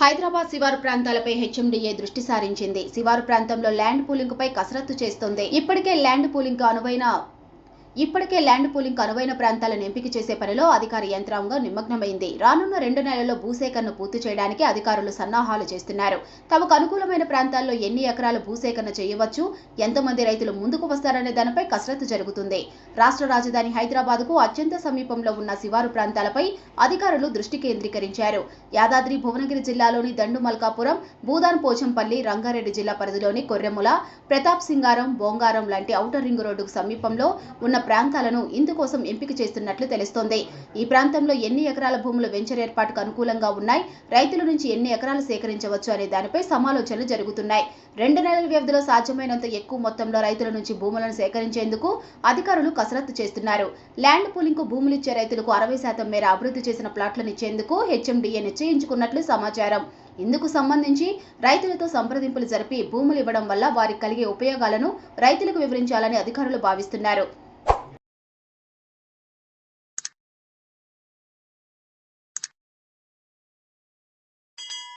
హైదరాబాద్ శివారు ప్రాంతాలపై హెచ్ఎండిఏ దృష్టి సారించింది. శివారు ప్రాంతంలో ల్యాండ్ పూలింగ్ పై కసరత్తు చేస్తోంది. ఇప్పటికే ల్యాండ్ పూలింగ్ అనువైన ఇప్పటికే ల్యాండ్ పూలింగ్ అనువైన ప్రాంతాలను ఎంపిక చేసే పనిలో అధికార యంత్రాంగం నిమగ్నమైంది. రానున్న రెండు నెలల్లో భూసేకరణ పూర్తి చేయడానికి అధికారులు సన్నాహాలు చేస్తున్నారు. తమకు అనుకూలమైన ప్రాంతాల్లో ఎన్ని ఎకరాల భూసేకరణ చేయవచ్చు ఎంతమంది రైతులు ముందుకు వస్తారనే దానిపై కసరత్తు జరుగుతుంది. రాష్ట్ర రాజధాని హైదరాబాద్కు అత్యంత సమీపంలో ఉన్న శివారు ప్రాంతాలపై అధికారులు దృష్టి కేంద్రీకరించారు. యాదాద్రి భువనగిరి జిల్లాలోని దండు మల్కాపురం భూదాన్ పోచంపల్లి రంగారెడ్డి జిల్లా పరిధిలోని కొర్రెముల ప్రతాప్ సింగారం బోంగారం లాంటి ఔటర్ రింగ్ రోడ్డుకు సమీపంలో ఉన్న ప్రాంతాలను ఇందుకోసం ఎంపిక చేస్తున్నట్లు తెలుస్తోంది. ఈ ప్రాంతంలో ఎన్ని ఎకరాల భూములు వెంచర్ ఏర్పాటుకు అనుకూలంగా ఉన్నాయి? రైతుల నుంచి ఎన్ని ఎకరాలు సేకరించవచ్చు అనే దానిపై సమాలోచనలు జరుగుతున్నాయి. రెండు నెలల వ్యవధిలో సాధ్యమైనంత ఎక్కువ మొత్తంలో రైతుల నుంచి భూములను సేకరించేందుకు అధికారులు కసరత్తు చేస్తున్నారు. ల్యాండ్ పూలింగ్కు భూములిచ్చే రైతులకు అరవై శాతం మేర అభివృద్ధి చేసిన ప్లాట్లను ఇచ్చేందుకు హెచ్ఎండిఏ నిశ్చయించుకున్నట్లు సమాచారం. ఇందుకు సంబంధించి రైతులతో సంప్రదింపులు జరిపి భూములు ఇవ్వడం వల్ల వారికి కలిగే ఉపయోగాలను రైతులకు వివరించాలని అధికారులు భావిస్తున్నారు.